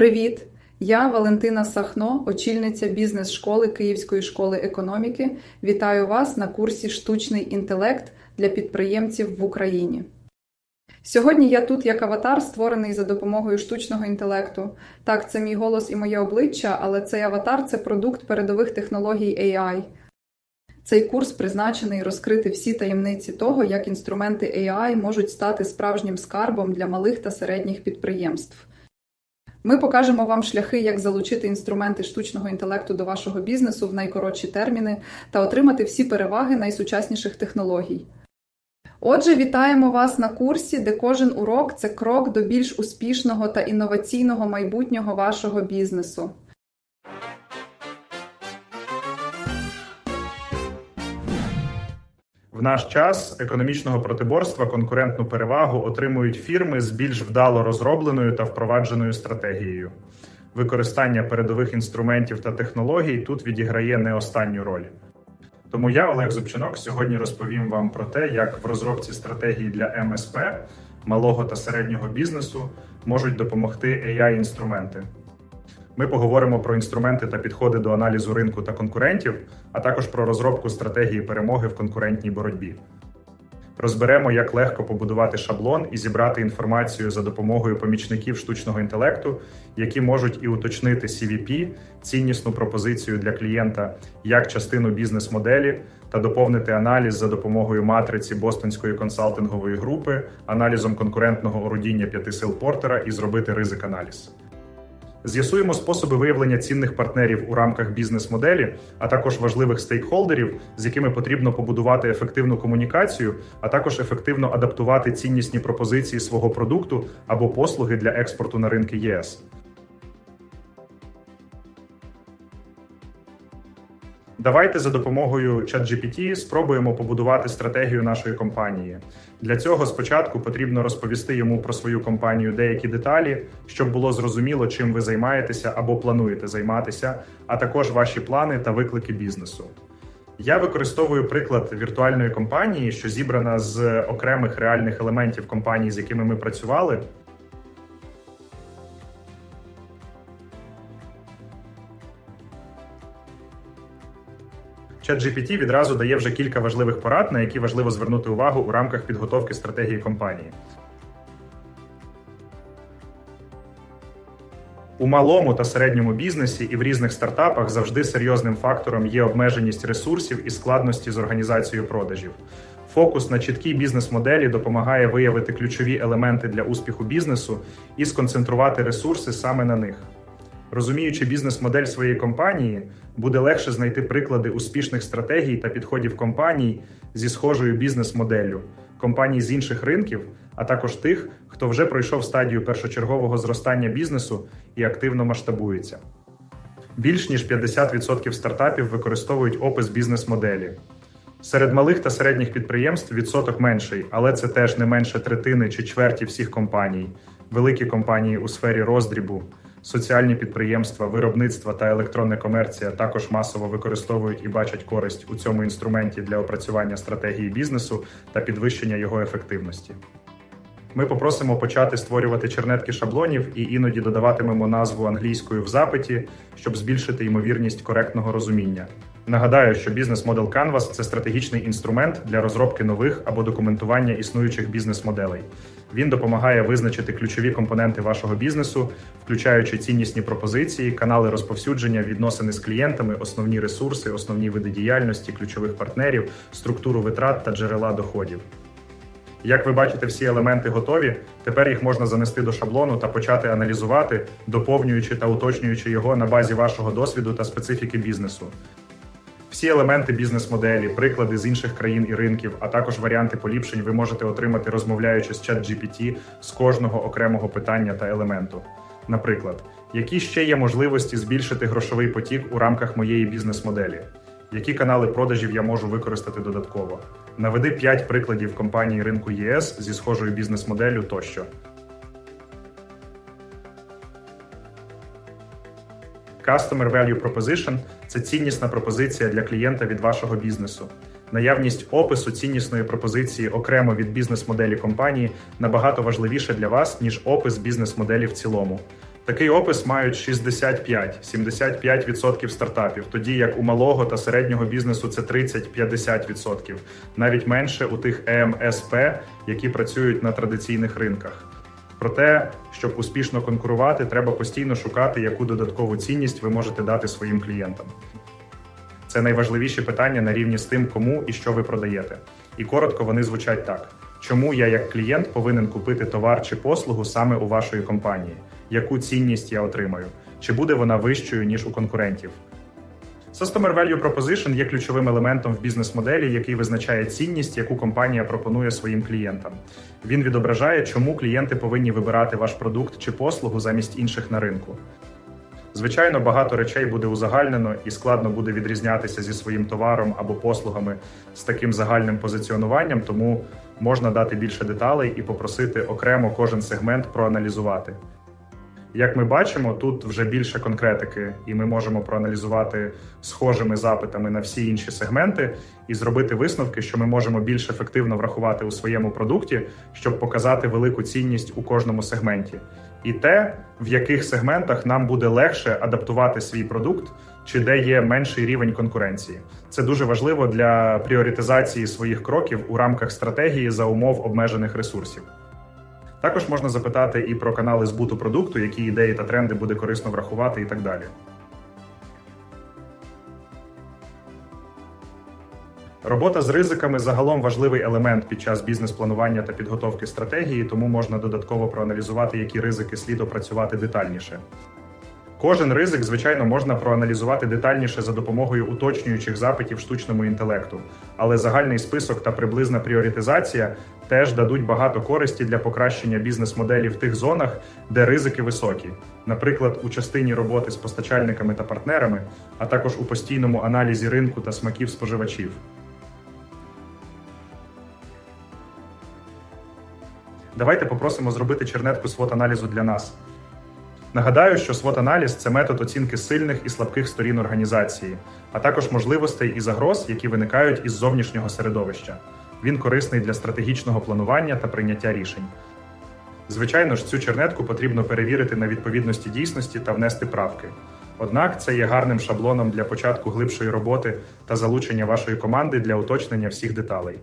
Привіт! Я Валентина Сахно, очільниця бізнес-школи Київської школи економіки. Вітаю вас на курсі Штучний інтелект для підприємців в Україні. Сьогодні я тут як аватар, створений за допомогою штучного інтелекту. Так, це мій голос і моє обличчя, але цей аватар це продукт передових технологій AI. Цей курс призначений розкрити всі таємниці того, як інструменти AI можуть стати справжнім скарбом для малих та середніх підприємств. Ми покажемо вам шляхи, як залучити інструменти штучного інтелекту до вашого бізнесу в найкоротші терміни та отримати всі переваги найсучасніших технологій. Отже, вітаємо вас на курсі, де кожен урок це крок до більш успішного та інноваційного майбутнього вашого бізнесу. В наш час економічного протиборства конкурентну перевагу отримують фірми з більш вдало розробленою та впровадженою стратегією. Використання передових інструментів та технологій тут відіграє не останню роль. Тому я, Олег Зубчинок, сьогодні розповім вам про те, як в розробці стратегії для МСП, малого та середнього бізнесу, можуть допомогти AI-інструменти. Ми поговоримо про інструменти та підходи до аналізу ринку та конкурентів, а також про розробку стратегії перемоги в конкурентній боротьбі. Розберемо, як легко побудувати шаблон і зібрати інформацію за допомогою помічників штучного інтелекту, які можуть і уточнити CVP, ціннісну пропозицію для клієнта як частину бізнес-моделі, та доповнити аналіз за допомогою матриці Бостонської консалтингової групи, аналізом конкурентного орудіння п'яти сил Портера і зробити ризик-аналіз. З'ясуємо способи виявлення цінних партнерів у рамках бізнес-моделі, а також важливих стейкхолдерів, з якими потрібно побудувати ефективну комунікацію, а також ефективно адаптувати ціннісні пропозиції свого продукту або послуги для експорту на ринки ЄС. Давайте за допомогою ChatGPT спробуємо побудувати стратегію нашої компанії. Для цього спочатку потрібно розповісти йому про свою компанію деякі деталі, щоб було зрозуміло, чим ви займаєтеся або плануєте займатися, а також ваші плани та виклики бізнесу. Я використовую приклад віртуальної компанії, що зібрана з окремих реальних елементів компаній, з якими ми працювали. ChatGPT відразу дає вже кілька важливих порад, на які важливо звернути увагу у рамках підготовки стратегії компанії. У малому та середньому бізнесі і в різних стартапах завжди серйозним фактором є обмеженість ресурсів і складності з організацією продажів. Фокус на чіткій бізнес-моделі допомагає виявити ключові елементи для успіху бізнесу і сконцентрувати ресурси саме на них. Розуміючи бізнес-модель своєї компанії, буде легше знайти приклади успішних стратегій та підходів компаній зі схожою бізнес-моделлю, компаній з інших ринків, а також тих, хто вже пройшов стадію першочергового зростання бізнесу і активно масштабується. Більш ніж 50% стартапів використовують опис бізнес-моделі. Серед малих та середніх підприємств відсоток менший, але це теж не менше третини чи чверті всіх компаній, великі компанії у сфері роздрібу. Соціальні підприємства, виробництва та електронна комерція також масово використовують і бачать користь у цьому інструменті для опрацювання стратегії бізнесу та підвищення його ефективності. Ми попросимо почати створювати чернетки шаблонів і іноді додаватимемо назву англійською в запиті, щоб збільшити ймовірність коректного розуміння. Нагадаю, що бізнес Model Canvas – це стратегічний інструмент для розробки нових або документування існуючих бізнес-моделей. Він допомагає визначити ключові компоненти вашого бізнесу, включаючи ціннісні пропозиції, канали розповсюдження, відносини з клієнтами, основні ресурси, основні види діяльності, ключових партнерів, структуру витрат та джерела доходів. Як ви бачите, всі елементи готові. Тепер їх можна занести до шаблону та почати аналізувати, доповнюючи та уточнюючи його на базі вашого досвіду та специфіки бізнесу. Всі елементи бізнес-моделі, приклади з інших країн і ринків, а також варіанти поліпшень ви можете отримати, розмовляючи з ChatGPT з кожного окремого питання та елементу. Наприклад, які ще є можливості збільшити грошовий потік у рамках моєї бізнес-моделі? Які канали продажів я можу використати додатково? Наведи 5 прикладів компаній ринку ЄС зі схожою бізнес-моделлю тощо. Customer Value Proposition – це ціннісна пропозиція для клієнта від вашого бізнесу. Наявність опису ціннісної пропозиції окремо від бізнес-моделі компанії набагато важливіше для вас, ніж опис бізнес-моделі в цілому. Такий опис мають 65-75% стартапів, тоді як у малого та середнього бізнесу це 30-50%, навіть менше у тих ЕМСП, які працюють на традиційних ринках. Проте, щоб успішно конкурувати, треба постійно шукати, яку додаткову цінність ви можете дати своїм клієнтам. Це найважливіші питання на рівні з тим, кому і що ви продаєте. І коротко вони звучать так: чому я як клієнт повинен купити товар чи послугу саме у вашої компанії? Яку цінність я отримаю? Чи буде вона вищою ніж у конкурентів? Customer Value Proposition є ключовим елементом в бізнес-моделі, який визначає цінність, яку компанія пропонує своїм клієнтам. Він відображає, чому клієнти повинні вибирати ваш продукт чи послугу замість інших на ринку. Звичайно, багато речей буде узагальнено і складно буде відрізнятися зі своїм товаром або послугами з таким загальним позиціонуванням, тому можна дати більше деталей і попросити окремо кожен сегмент проаналізувати. Як ми бачимо, тут вже більше конкретики, і ми можемо проаналізувати схожими запитами на всі інші сегменти і зробити висновки, що ми можемо більш ефективно врахувати у своєму продукті, щоб показати велику цінність у кожному сегменті, і те, в яких сегментах нам буде легше адаптувати свій продукт, чи де є менший рівень конкуренції. Це дуже важливо для пріоритизації своїх кроків у рамках стратегії за умов обмежених ресурсів. Також можна запитати і про канали збуту продукту, які ідеї та тренди буде корисно врахувати, і так далі. Робота з ризиками загалом важливий елемент під час бізнес-планування та підготовки стратегії, тому можна додатково проаналізувати, які ризики слід опрацювати детальніше. Кожен ризик, звичайно, можна проаналізувати детальніше за допомогою уточнюючих запитів штучному інтелекту, але загальний список та приблизна пріоритизація теж дадуть багато користі для покращення бізнес-моделі в тих зонах, де ризики високі, наприклад, у частині роботи з постачальниками та партнерами, а також у постійному аналізі ринку та смаків споживачів. Давайте попросимо зробити чернетку свот-аналізу для нас. Нагадаю, що SWOT-аналіз – це метод оцінки сильних і слабких сторін організації, а також можливостей і загроз, які виникають із зовнішнього середовища. Він корисний для стратегічного планування та прийняття рішень. Звичайно ж, цю чернетку потрібно перевірити на відповідності дійсності та внести правки. Однак це є гарним шаблоном для початку глибшої роботи та залучення вашої команди для уточнення всіх деталей.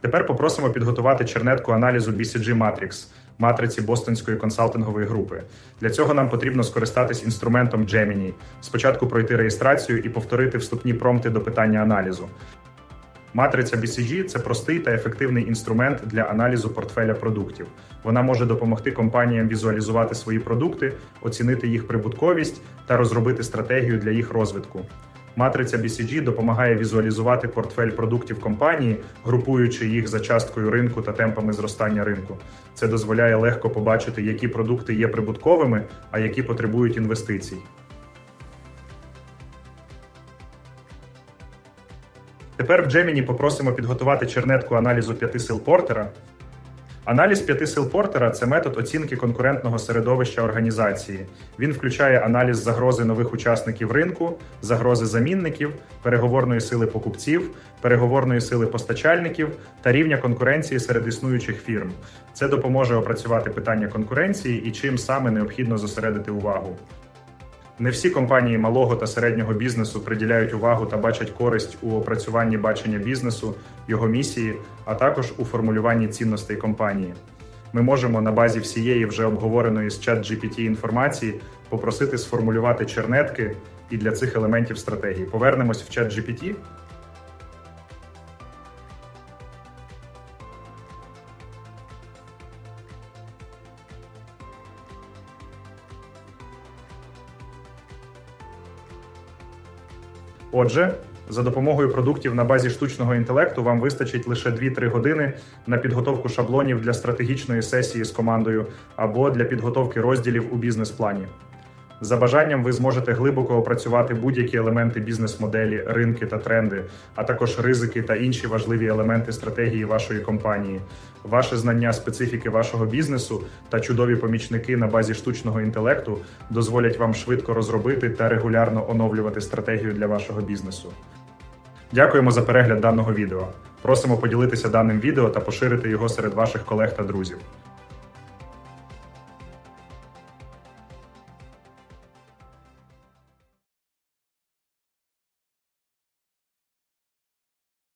Тепер попросимо підготувати чернетку аналізу BCG Matrix, матриці Бостонської консалтингової групи. Для цього нам потрібно скористатись інструментом Gemini, спочатку пройти реєстрацію і повторити вступні промпти до питання аналізу. Матриця BCG – це простий та ефективний інструмент для аналізу портфеля продуктів. Вона може допомогти компаніям візуалізувати свої продукти, оцінити їх прибутковість та розробити стратегію для їх розвитку. Матриця BCG допомагає візуалізувати портфель продуктів компанії, групуючи їх за часткою ринку та темпами зростання ринку. Це дозволяє легко побачити, які продукти є прибутковими, а які потребують інвестицій. Тепер в Gemini попросимо підготувати чернетку аналізу п'яти сил Портера. Аналіз п'яти сил Портера це метод оцінки конкурентного середовища організації. Він включає аналіз загрози нових учасників ринку, загрози замінників, переговорної сили покупців, переговорної сили постачальників та рівня конкуренції серед існуючих фірм. Це допоможе опрацювати питання конкуренції і чим саме необхідно зосередити увагу. Не всі компанії малого та середнього бізнесу приділяють увагу та бачать користь у опрацюванні бачення бізнесу, його місії, а також у формулюванні цінностей компанії. Ми можемо на базі всієї вже обговореної з ChatGPT інформації попросити сформулювати чернетки і для цих елементів стратегії. Повернемось в ChatGPT. Отже, за допомогою продуктів на базі штучного інтелекту вам вистачить лише 2-3 години на підготовку шаблонів для стратегічної сесії з командою або для підготовки розділів у бізнес-плані. За бажанням ви зможете глибоко опрацювати будь-які елементи бізнес-моделі, ринки та тренди, а також ризики та інші важливі елементи стратегії вашої компанії. Ваше знання специфіки вашого бізнесу та чудові помічники на базі штучного інтелекту дозволять вам швидко розробити та регулярно оновлювати стратегію для вашого бізнесу. Дякуємо за перегляд даного відео. Просимо поділитися даним відео та поширити його серед ваших колег та друзів.